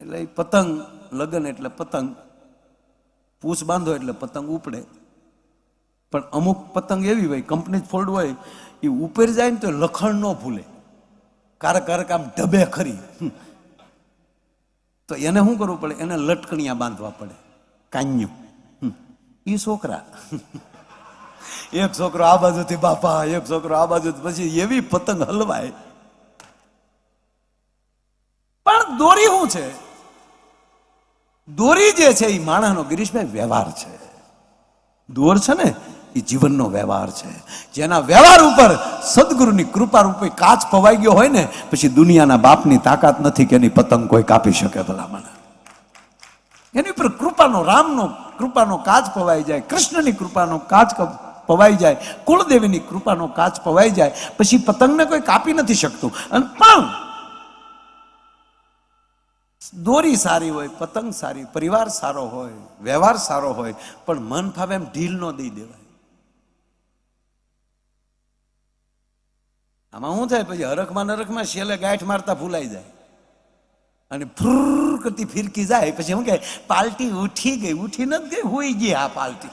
એટલે પતંગ, લગન એટલે પતંગ પૂછ બાંધો એટલે પતંગ ઉપડે. પણ અમુક પતંગ એવી હોય કંપની ફોલ્ડ હોય એ ઉપર જાય ને તો લખણ ન ભૂલે. કારક કારક આમ ઢબે ખરી. તો એને શું કરવું પડે? એને લટકણિયા બાંધવા પડે. કાન્યું. એ છોકરા. એક છોકરો આ બાજુથી બાપા, એક છોકરો આ બાજુ પછી એવી પતંગ હલવાય. પણ દોરી શું છે? દોરી જે છે, એ માણસનો ગિરીશભાઈ વ્યવહાર છે. દોર છે ને, એ જીવનનો વ્યવહાર છે. જેના વ્યવહાર ઉપર સદગુરુની કૃપા રૂપે કાચ પવાઈ ગયો હોય ને, પછી દુનિયાના બાપની તાકાત નથી કે એની પતંગ કોઈ કાપી શકે ભલામણ. એની ઉપર કૃપાનો, રામનો કૃપાનો કાચ પવાઈ જાય, કૃષ્ણની કૃપાનો કાચ પવાઈ જાય, કુળદેવીની કૃપાનો કાચ પવાઈ જાય, પછી પતંગને કોઈ કાપી નથી શકતું. અને પણ દોરી સારી હોય, પતંગ સારી, પરિવાર સારો હોય, વ્યવહાર સારો હોય, પણ મન ફાવે એમ ઢીલ ન દઈ દેવાય. આમાં શું થાય? પછી હરખમાં નરખમાં શેલે ગાંઠ મારતા ભૂલાઈ જાય. અને ફ્રુર કરતી ફિરકી જાય. પછી શું કહે? પાલટી ઉઠી ગઈ. ઉઠી નથી ગઈ, હોઈ ગઈ આ પાલટી.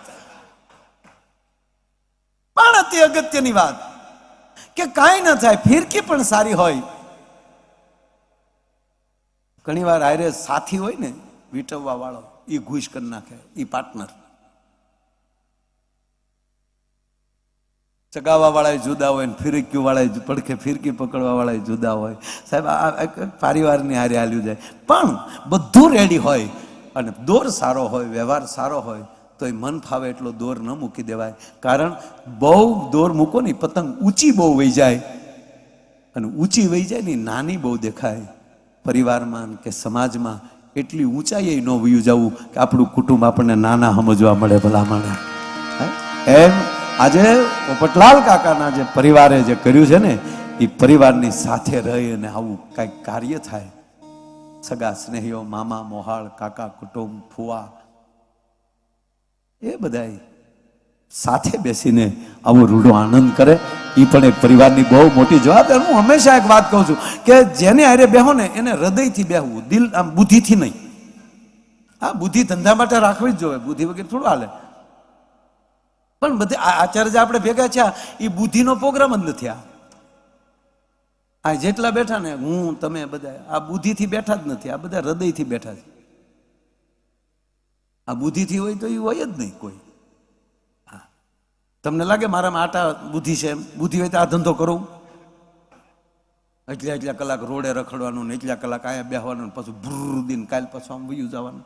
પણ અતિ અગત્યની વાત. કે કાંઈ ન થાય, ફિરકી પણ સારી હોય. ઘણી વાર આયરે સાથી હોય ને, વીટવવા વાળો એ ઘૂસ કરી નાખે એ પાર્ટનર ચગાવવા વાળા જુદા હોય ને, ફિરક્યું વાળા પડખે, ફિરકી પકડવા વાળા જુદા હોય. સાહેબ, આ પરિવારની હારે હાલ્યું જાય. પણ બધું રેડી હોય અને દોર સારો હોય, વ્યવહાર સારો હોય તો એ મન ફાવે એટલો દોર ન મૂકી દેવાય. કારણ બહુ દોર મૂકો ને પતંગ ઊંચી બહુ વહી જાય. અને ઊંચી વહી જાય ને નાની બહુ દેખાય. પરિવારમાં કે સમાજમાં એટલી ઊંચાઈએ ન વયું જવું કે આપણું કુટુંબ આપણને નાના સમજવા મળે ભલામણે? એમ આજે પોપટલાલ કાકાના જે પરિવારે જે કર્યું છે ને, એ પરિવારની સાથે રહી અને આવું કાંઈક કાર્ય થાય. સગા સ્નેહીઓ, મામા, મોહાળ, કાકા, કુટુંબ, ફુવા, એ બધાય સાથે બેસીને આવો રૂડો આનંદ કરે. એ પણ એક પરિવારની બહુ મોટી જવાબદારી હું હંમેશા એક વાત કહું છું કે જેને હારે બેહો ને, એને હૃદયથી બેહવું, દિલ આમ બુદ્ધિથી નહીં. હા, બુદ્ધિ ધંધા માટે રાખવી જ જોઈએ, બુદ્ધિ વગેરે થોડું હાલે. પણ બધે આચાર્ય જે આપણે ભેગા થયા એ બુદ્ધિનો પ્રોગ્રામ જ નથી આ. આ જેટલા બેઠા ને, હું, તમે બધા, આ બુદ્ધિથી બેઠા જ નથી, આ બધા હૃદયથી બેઠા છે. આ બુદ્ધિથી હોય તો એ હોય જ નહીં કોઈ. તમને લાગે મારામાં આટા બુદ્ધિ છે બુદ્ધિ હોય તો આ ધંધો કરું. એટલા એટલા કલાક રોડે રખડવાનું ને એટલા કલાક આયા બેહવાનું પછી ભૂર દિન કાલ પાછું આમ વયું જવાનું.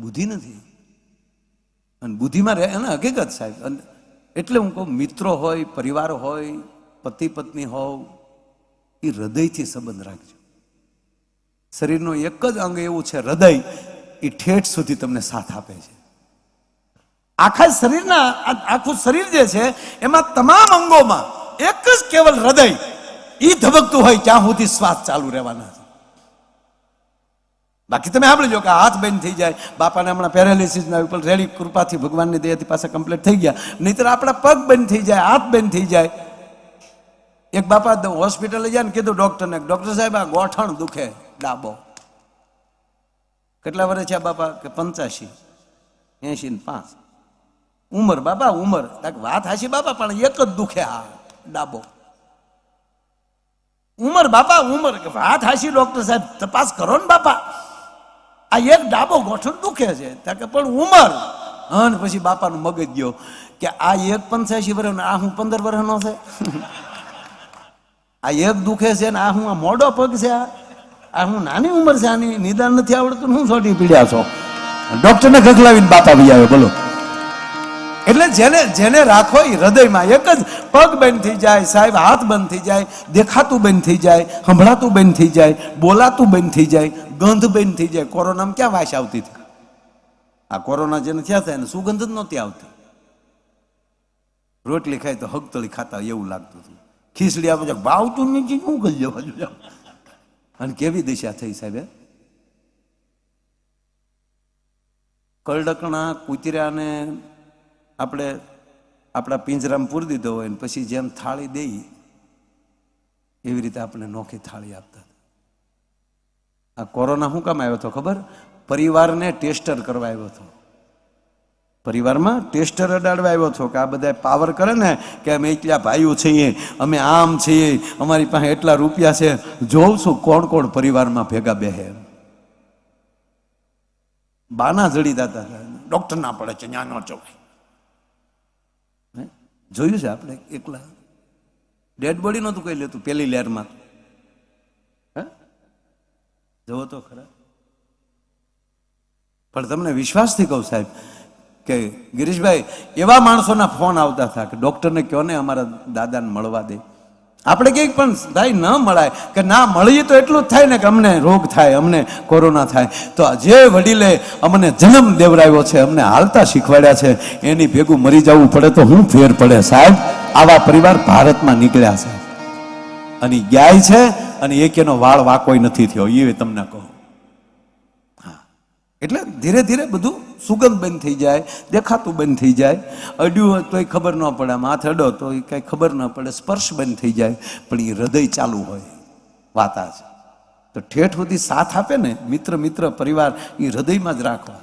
બુદ્ધિ નથી. અને બુદ્ધિમાં રહે એને હકીકત સાહેબ. એટલે હું કહું, મિત્રો હોય, પરિવાર હોય, પતિ પત્ની હોવ, એ હૃદયથી સંબંધ રાખજો. શરીરનો એક જ અંગ એવું છે, હૃદય, એ ઠેઠ સુધી તમને સાથ આપે છે. આખા શરીરના આખું શરીર જે છે, એમાં તમામ અંગોમાં એક જ કેવલ હૃદય એ ધબકતું હોય ત્યાં સુધી શ્વાસ ચાલુ રહેવાના છે. બાકી તમે સાંભળજો કે હાથ બંધ થઈ જાય, બાપાને હમણાં પેરાલિસિસના ઉપર રેડી કૃપાથી ભગવાનની દયાથી પાસે કમ્પ્લીટ થઈ ગયા, નહીતર આપણા પગ બંધ થઈ જાય, હાથ બંધ થઈ જાય. એક બાપા હોસ્પિટલે જાય ને કીધું ડોક્ટરને, ડોક્ટર સાહેબ, આ ગોઠણ દુખે, ડાબો. કેટલા વર્ષ છે બાપા? કે પંચ્યાસી એસી ને પાંચ. ઉંમર બાપા ઉમર. વાત હાશી બાપા પણ એક જ દુખે આ ડાબો. ઉંમર બાપા ઉંમર. વાત હાશી ડોક્ટર સાહેબ, તપાસ કરો ને બાપા આ એક ડાબો ગોઠણ દુખે છે. કે પણ ઉંમર. અને પછી બાપાનું મગજ ગયો કે આ એક પંચ્યાસી વર્ષ આ હું પંદર વર્ષનો છે? આ એક દુખે છે ને, આ હું આ મોડો પગ છે, આ. હું નાની ઉંમર છે, આની નિદાન નથી આવડતું હું છોટી પીડ્યા છો. ડોક્ટરને ગગલાવીને બાપા બી આવે બોલો. જેને જેને રાખો એ હૃદયમાં એક જ પગ બંધ થઈ જાય, સાહેબ, હાથ બંધ થઈ જાય, દેખાતું બંધ થઈ જાય, સંભળાતું બંધ થઈ જાય, બોલાતું બંધ થઈ જાય, ગંધ બંધ થઈ જાય. કોરોનામાં ક્યાં વાસ આવતી હતી? આ કોરોના જેને થયા હતા, એને સુગંધ જ નહોતી આવતી. રોટલી ખાય તો હગતળી ખાતા એવું લાગતું હતું. ખીચડી આપણે ભાવતું નથી શું કરી જવા અને કેવી દિશા થઈ સાહેબ કલડકણા, કૂતરાને આપણે આપણા પિંજરામાં પૂરી દીધો હોય ને પછી જેમ થાળી દઈ, એવી રીતે આપણે નોખી થાળી આપતા આ કોરોના શું કામ આવ્યો હતો ખબર? પરિવારને ટેસ્ટર કરવા આવ્યો હતો. પરિવારમાં ટેસ્ટર અડાડવા આવ્યો છો કે આ બધા પાવર કરે ને કે અમે એટલા ભાઈઓ છીએ, અમે આમ છીએ, અમારી પાસે એટલા રૂપિયા છે જોઉં છું કોણ કોણ પરિવારમાં ભેગા બેહે. બાના જડી દાતા ડોક્ટર ના પડે છે ન્યા ન ચોખાય હે? જોયું છે આપણે? એકલા. ડેડ બોડી નહોતું કહી લેતું, પેલી લહેરમાં હે? જવો તો ખરા. પણ તમને વિશ્વાસથી કહું સાહેબ, કે ગિરીશભાઈ, એવા માણસોના ફોન આવતા હતા કે ડૉક્ટરને કહો ને અમારા દાદાને મળવા દે. આપણે કંઈક પણ ભાઈ ન મળાય, કે ના મળીએ તો એટલું જ થાય ને કે અમને રોગ થાય, અમને કોરોના થાય. તો જે વડીલે અમને જન્મ દેવડાવ્યો છે, અમને હાલતા શીખવાડ્યા છે, એની ભેગું મરી જવું પડે તો હું ફેર પડે સાહેબ. આવા પરિવાર ભારતમાં નીકળ્યા છે. અને ગાય છે, અને એક એનો વાળ વાકોય નથી થયો એ તમને કહું. એટલે ધીરે ધીરે બધું સુગંધ બંધ થઈ જાય, દેખાતું બંધ થઈ જાય. અડ્યું હોય તોય ખબર ન પડે, આમ હાથ અડો તો એ કાંઈ ખબર ન પડે, સ્પર્શ બંધ થઈ જાય. પણ એ હૃદય ચાલુ હોય, વાત આ છે. તો ઠેઠ સુધી સાથ આપે ને, મિત્ર મિત્ર, પરિવાર એ હૃદયમાં જ રાખવા.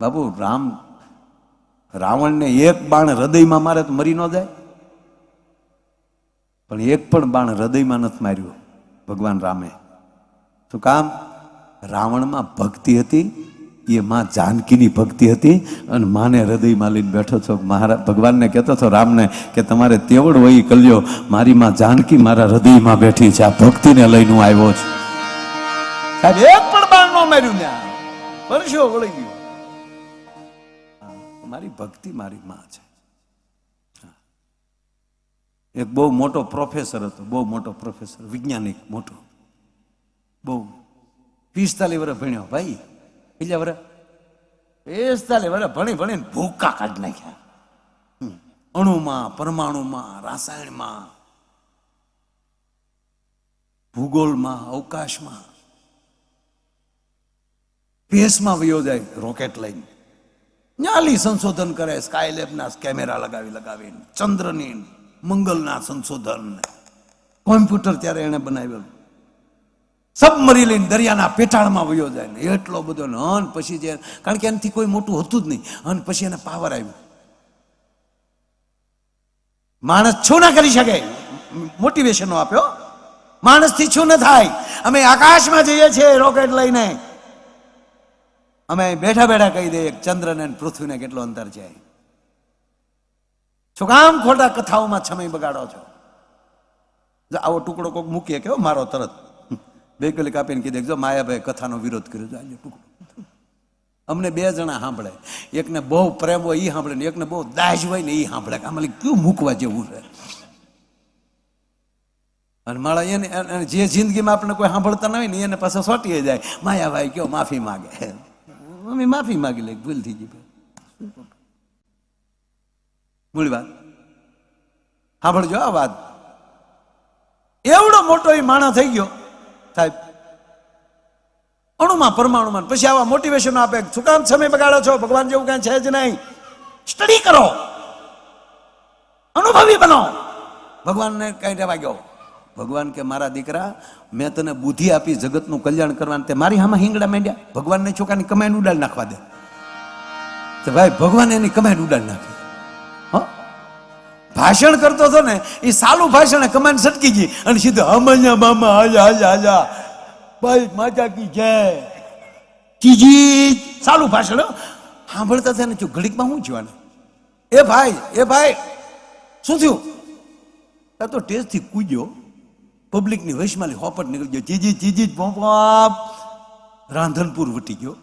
બાબુ, રામ, રાવણને એક બાણ હૃદયમાં મારે તો મરી ન જાય. પણ એક પણ બાણ હૃદયમાં નથી માર્યું, ભગવાન રામે. શું કામ રાવણમાં ભક્તિ હતી એ માં જાનકીની ભક્તિ હતી અને માને હૃદયમાં લઈને બેઠો છો. મહારાજ ભગવાનને કહેતો છો રામને કે તમારે તેવડ વહી કલ્યો મારી માં જાનકી મારા હૃદયમાં બેઠી છે. આ ભક્તિને લઈને હું આવ્યો છું. સાહેબ એક પણ બાણ ન માર્યું ત્યાં વર્ષો વળી ગયો. મારી ભક્તિ મારી માં છે. એક બહુ મોટો પ્રોફેસર હતો બહુ મોટો પ્રોફેસર વૈજ્ઞાનિક મોટો. બહુ પિસ્તાલીસ વર્ષ ભણ્યો, ભાઈ. કેટલા વર્ષ પિસ્તાલીસ વર્ષ ભણી ભણીને ભૂકા કાઢી નાખ્યા. અણુમાં, પરમાણુમાં, રાસાયણમાં, ભૂગોળમાં, અવકાશમાં. સ્પેસમાં વયો જાય, રોકેટ લઈને. ન્યાલી સંશોધન કરે, સ્કાયલેબના કેમેરા લગાવી લગાવીને, ચંદ્રની મંગલના સંશોધન કોમ્પ્યુટર ત્યારે એને બનાવ્યું. સબમરી લઈને દરિયાના પેટાળમાં વયો જાય ને એટલો બધો ને હન પછી જે કારણ કે એનાથી કોઈ મોટું હતું જ નહીં. હન પછી એને પાવર આવ્યો. માણસ છું ના કરી શકે. મોટિવેશનો આપ્યો. માણસથી છું ન થાય. અમે આકાશમાં જઈએ છીએ રોકેટ લઈને. અમે બેઠા બેઠા કહી દઈએ, ચંદ્રને પૃથ્વીને કેટલો અંતર છે. શું કામ ખોટા કથાઓમાં સમય બગાડો છો? આવો ટુકડો કોક મૂકીએ, કેવો મારો તરત? બે કલી કાપીને કીધે, જો માયાભાઈ કથાનો વિરોધ કર્યો જાય ટૂંકું અમને બે જણા સાંભળે. એકને બહુ પ્રેમ હોય એ સાંભળે ને એકને બહુ દાજ હોય ને એ સાંભળે. આમાં કયું મૂકવા જેવું છે? અને મારા એને જે જિંદગીમાં આપણે કોઈ સાંભળતા ન હોય ને એને પાછા સોટી જાય. માયાભાઈ કયો, માફી માગે. મમ્મી માફી માગી લે ભૂલ થઈ ગઈ મૂળ વાત. સાંભળજો આ વાત. એવડો મોટો એ માણસ થઈ ગયો. સાહેબ અણુમાં, પરમાણુમાં. પછી આવા મોટિવેશન આપે, શું કામ સમય બગાડો છો? ભગવાન જેવું કાંઈ છે જ નહીં. સ્ટડી કરો. અનુભવી બનો. ભગવાનને કઈ રહેવા ગયો ભગવાન કે, મારા દીકરા, મેં તને બુદ્ધિ આપી જગતનું કલ્યાણ કરવાનું. તે મારી હામાં હિંગડા માંડ્યા. ભગવાનને છોકરાની કમાઈને ઉડાડી નાખવા દે. તો ભાઈ, ભગવાન એની કમાઈને ઉડાડી નાખી. ભાષણ કરતો હતો ને એ સાલું ભાષણ કમાન સટકી ગઈ અને સીધું હમણ્યા મામા હાજા હાજા હાજા ભાઈ, માતા કી જય. ચીજી સાલું ભાષણ સાંભળતા હતા ને, જો ઘડીકમાં શું જોવાનું? એ ભાઈ એ ભાઈ, શું થયું? આ તો ટેસ્ટથી કૂદ્યો, પબ્લિકની વૈશમાલી હોપટ નીકળી ગયો. ચીજી ચીજી પોપ રાંધનપુર વટી ગયો.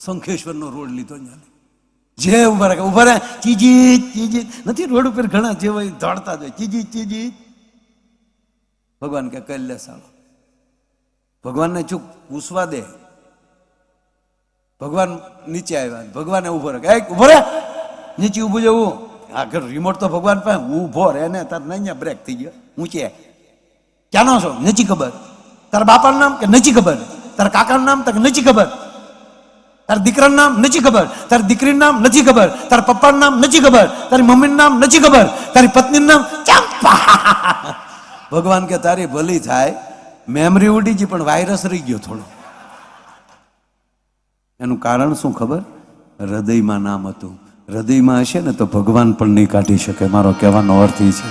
શંખેશ્વરનો રોડ લીધો ત્યાં જે ઊભા રાખે, ઊભા રહે ચીજી ચીજી નથી, રોડ ઉપર ઘણા જે હોય, દોડતા જાય ચીજી ચીજી ભગવાન કે કરી લે સાલો ભગવાનને ચૂક પૂછવા દે. ભગવાન નીચે આવ્યા, ભગવાને ઊભો રહે ઊભો રહે નીચે ઊભું જવું આગળ રિમોટ તો ભગવાન પાસે, ઊભો રહે ને, તાર નહીં બ્રેક થઈ ગયો. ઊંચે ક્યાંનો છો? નથી ખબર. તારા બાપાનું નામ કે નથી ખબર? તારા કાકાનું નામ તક નથી ખબર? તારા દીકરાનું નામ નથી ખબર, તારી દીકરીનું નામ નથી ખબર, તારા પપ્પાનું નામ નથી ખબર, તારી મમ્મીનું નામ નથી ખબર, તારી પત્નીનું નામ ચંપા. ભગવાન કે તારી ભલી થાય મેમરી ઉડી ગઈ પણ વાયરસ રહી ગયો થોડો. એનું કારણ શું ખબર? હૃદયમાં નામ હતું. હૃદયમાં હશે ને તો ભગવાન પણ નહીં કાઢી શકે, મારો કહેવાનો અર્થ એ છે.